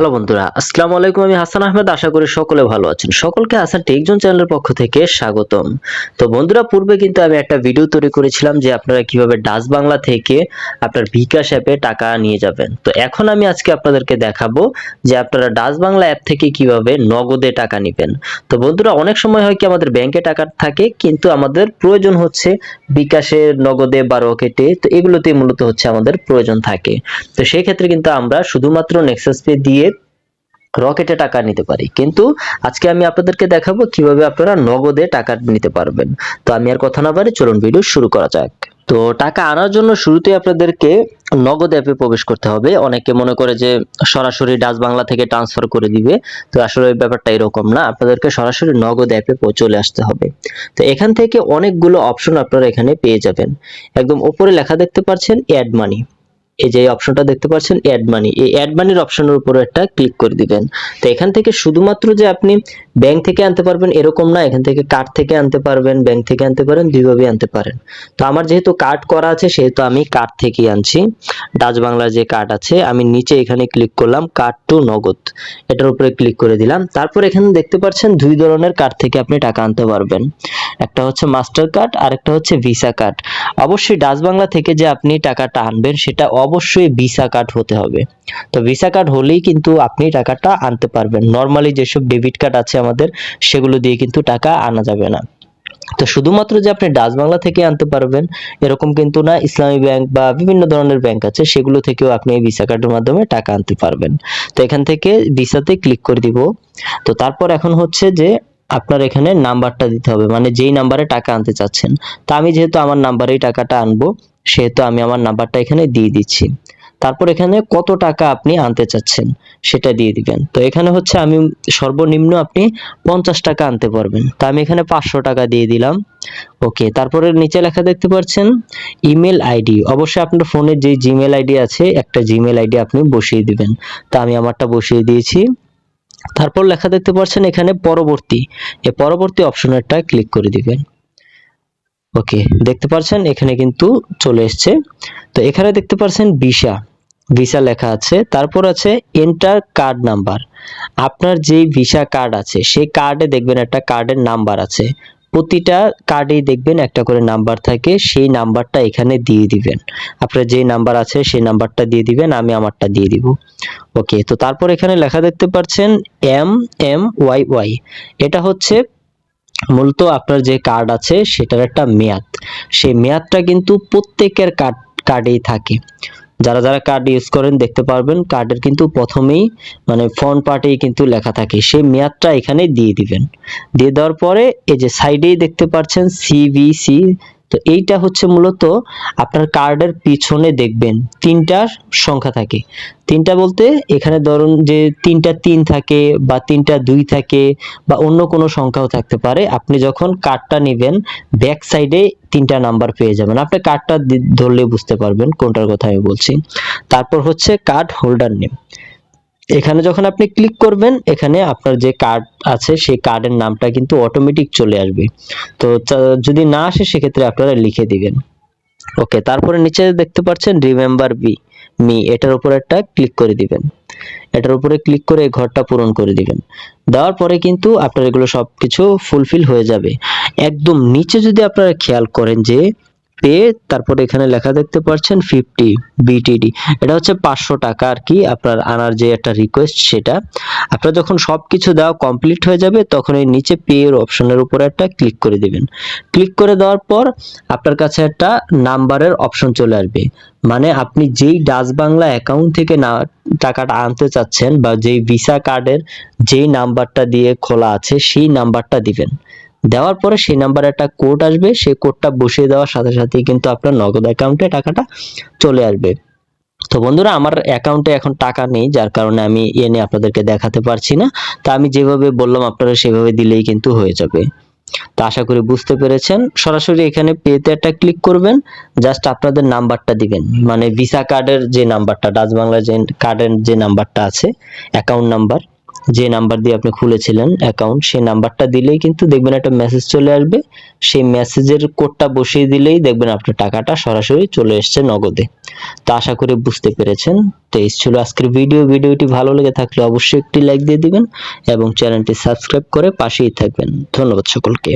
Hello বন্ধুরা, আসসালামু আলাইকুম, আমি হাসান আহমেদ, আশা করি সকলে ভালো আছেন। সকলকে হাসান টেকজন চ্যানেলের পক্ষ থেকে স্বাগতম। তো বন্ধুরা, পূর্বে কিন্তু আমি একটা ভিডিও তৈরি করেছিলাম যে আপনারা কীভাবে ডাচ বাংলা থেকে আপনার বিকাশ অ্যাপে টাকা নিয়ে যাবেন। তো এখন আমি আজকে আপনাদেরকে দেখাবো যে আপনারা ডাচ বাংলা অ্যাপ থেকে কীভাবে নগদে টাকা নেবেন। তো বন্ধুরা, অনেক সময় হয় কি আমাদের ব্যাংকে টাকা থাকে, কিন্তু আমাদের প্রয়োজন হচ্ছে বিকাশের নগদে বা রকেটে তো এগুলোতে মূলত হচ্ছে আমাদের প্রয়োজন থাকে। তো সেই ক্ষেত্রে কিন্তু আমরা শুধুমাত্র নেক্সাস পে দিয়ে রকেটে টাকা নিতে পারি। কিন্তু আজকে আমি আপনাদেরকে দেখাবো কীভাবে আপনারা নগদে টাকা নিতে পারবেন। তো আমি আর কথা না বাড়ি চলুন ভিডিও শুরু করা যাক। তো টাকা আনার জন্য শুরুতে আপনাদেরকে নগদ অ্যাপে প্রবেশ করতে হবে। অনেকে মনে করে যে সরাসরি ডাচ বাংলা থেকে ট্রান্সফার করে দিবে। তো আসলে এই ব্যাপারটা এরকম না। আপনাদেরকে সরাসরি নগদ অ্যাপে চলে আসতে হবে। তো এখান থেকে অনেকগুলো অপশন আপনারা এখানে পেয়ে যাবেন। একদম উপরে লেখা দেখতে পাচ্ছেন অ্যাড মানি এই যে অপশনটা দেখতে পাচ্ছেন অ্যাড মানি এই অ্যাড মানির অপশনের উপর একটা ক্লিক করে দিবেন। তো এখান থেকে শুধুমাত্র যে আপনি ব্যাংক থেকে আনতে পারবেন এরকম না, এখান থেকে কার্ড থেকে আনতে পারবেন ব্যাংক থেকে আনতে পারেন দুইভাবে আনতে পারেন। তো আমার যেহেতু কার্ড করা আছে, সেহেতু আমি কার্ড থেকেই আনছি। ডাচ বাংলার যে কার্ড আছে, আমি নিচে এখানে ক্লিক করলাম কার্ড টু নগদ। এটার উপরে ক্লিক করে দিলাম। তারপর এখানে দেখতে পাচ্ছেন দুই ধরনের কার্ড থেকে আপনি টাকা আনতে পারবেন। একটা হচ্ছে মাস্টার কার্ড আর একটা হচ্ছে ভিসা কার্ড। অবশ্যই ডাচ বাংলা থেকে যে আপনি টাকাটা আনবেন, সেটা অবশ্যই ভিসা কার্ড হতে হবে। তো ভিসা কার্ড হলেই কিন্তু আপনি টাকাটা আনতে পারবেন। নর্মালি যেসব ডেবিট কার্ড আছে আমাদের, সেগুলো দিয়ে কিন্তু টাকা আনা যাবে না। তো শুধুমাত্র যে আপনি ডাচ বাংলা থেকে আনতে পারবেন, এরকম কিন্তু না ইসলামী ব্যাংক বা বিভিন্ন ধরনের ব্যাংক আছে, সেগুলো থেকেও আপনি এই ভিসা কার্ডের মাধ্যমে টাকা আনতে পারবেন। তো এখান থেকে ভিসাতে ক্লিক করে দিব। তো তারপর এখন হচ্ছে যে আপনার এখানে নাম্বারটা দিতে হবে মানে যেই নাম্বারে টাকা আনতে চাচ্ছেন। তা আমি যেহেতু আমার নাম্বারেই টাকাটা আনব, সেহেতু আমি আমার নাম্বারটা এখানে দিয়ে দিচ্ছি। তারপর এখানে কত টাকা আপনি আনতে চাচ্ছেন, সেটা দিয়ে দিবেন। তো এখানে হচ্ছে আমি সর্বনিম্ন আপনি পঞ্চাশ টাকা আনতে পারবেন। তা আমি এখানে পাঁচশো টাকা দিয়ে দিলাম। ওকে, তারপরে নিচে লেখা দেখতে পাচ্ছেন, ইমেল আইডি। অবশ্যই আপনার ফোনে যে জিমেল আইডি আছে, একটা জিমেল আইডি আপনি বসিয়ে দিবেন। তা আমি আমারটা বসিয়ে দিয়েছি। তারপর লেখা দেখতে পাচ্ছেন এখানে পরবর্তী। এই পরবর্তী অপশনেরটা ক্লিক করে দিবেন। ওকে দেখতে পাচ্ছেন এখানে কিন্তু চলে এসছে। তো এখানে দেখতে পাচ্ছেন ভিসা। ভিসা লেখা আছে। তারপর আছে এন্টার কার্ড নাম্বার আপনার যেই ভিসা কার্ড আছে, সেই কার্ডে দেখবেন একটা কার্ডের নাম্বার আছে। প্রতিটা কার্ডেই দেখবেন একটা করে নাম্বার থাকে, সেই নাম্বারটা এখানে দিয়ে দিবেন। আপনার যে নাম্বার আছে সেই নাম্বারটা দিয়ে দিবেন, আমি আমারটা দিয়ে দিব। ওকে তো তারপর এখানে লেখা দেখতে পাচ্ছেন এম এম ওয়াই ওয়াই এটা হচ্ছে মূলত আপনার যে কার্ড আছে, সেটার একটা মেয়াদ। সেই মেয়াদটা কিন্তু প্রত্যেকের কার্ড কার্ডেই থাকে। যারা যারা কার্ড ইউজ করেন দেখতে পারবেন কার্ডের কিন্তু প্রথমেই মানে ফ্রন্ট পার্টেই কিন্তু লেখা থাকে। সেই মেয়াদটা এখানে দিয়ে দিবেন। দিয়ে দেওয়ার পরে এই যে সাইডেই দেখতে পাচ্ছেন সিভিসি তো এইটা হচ্ছে মূলত আপনার কার্ডের পিছনে দেখবেন তিনটা সংখ্যা থাকে। তিনটা বলতে এখানে ধরুন যে তিনটা তিন থাকে বা তিনটা দুই থাকে বা অন্য কোনো সংখ্যাও থাকতে পারে, আপনি যখন কার্ডটা নেবেন ব্যাক সাইডে তিনটা নাম্বার পেয়ে যাবেন। আপনি কার্ডটা ধরলে বুঝতে পারবেন কোনটার কথা আমি বলছি। তারপর হচ্ছে কার্ড হোল্ডার নেম এখানে যখন আপনি ক্লিক করবেন, এখানে আপনার যে কার্ড আছে, সেই কার্ডের নামটা কিন্তু অটোমেটিক চলে আসবে। তো যদি না আসে, সেক্ষেত্রে আপনারা লিখে দিবেন। ওকে, তারপরে নিচে দেখতে পাচ্ছেন রিমেম্বার বি মি এটার উপর একটা ক্লিক করে দিবেন। এটার উপরে ক্লিক করে এই ঘরটা পূরণ করে দিবেন। দেওয়ার পরে কিন্তু আপনার এগুলো সবকিছু ফুলফিল হয়ে যাবে। একদম নিচে যদি আপনারা খেয়াল করেন যে পে, তারপর এখানে লেখা দেখতে পাচ্ছেন ফিফটি বিটিডি এটা হচ্ছে পাঁচশো টাকা আর কি আপনার আনার যে একটা রিকোয়েস্ট সেটা। আপনার যখন সব কিছু দেওয়া কমপ্লিট হয়ে যাবে, তখন এই নিচে পে এর অপশনের উপরে একটা ক্লিক করে দিবেন। ক্লিক করে দেওয়ার পর আপনার কাছে একটা নাম্বারের অপশন চলে আসবে। মানে আপনি যেই ডাচ বাংলা অ্যাকাউন্ট থেকে না টাকাটা আনতে চাচ্ছেন বা যেই ভিসা কার্ডের যেই নাম্বারটা দিয়ে খোলা আছে, সেই নাম্বারটা দিবেন। দেওয়ার পরে সেই নাম্বারে একটা কোড আসবে, সেই কোডটা বসিয়ে দেওয়ার সাথে সাথেই কিন্তু আপনার নগদ অ্যাকাউন্টে টাকাটা চলে আসবে। তো বন্ধুরা, আমার অ্যাকাউন্টে এখন টাকা নেই, যার কারণে আমি এনে আপনাদেরকে দেখাতে পারছি না। তা আমি যেভাবে বললাম, আপনারা সেভাবে দিলেই কিন্তু হয়ে যাবে। তো আশা করি বুঝতে পেরেছেন। সরাসরি এখানে পেতে একটা ক্লিক করবেন জাস্ট আপনাদের নাম্বারটা দিবেন। মানে ভিসা কার্ডের যে নাম্বারটা ডাচ বাংলা যে কার্ডের যে নাম্বারটা আছে অ্যাকাউন্ট নাম্বার যে নাম্বার দিয়ে আপনি খুলেছিলেন অ্যাকাউন্ট সেই নাম্বারটা দিলেই কিন্তু দেখবেন একটা মেসেজ চলে আসবে। সেই মেসেজের কোডটা বসিয়ে দিলেই দেখবেন আপনার টাকাটা সরাসরি চলে এসছে নগদে। তা আশা করি বুঝতে পেরেছেন। তো এই ছিল আজকের ভিডিও ভিডিওটি ভালো লেগে থাকলে অবশ্যই একটি লাইক দিয়ে দিবেন এবং চ্যানেলটি সাবস্ক্রাইব করে পাশেই থাকবেন। ধন্যবাদ সকলকে।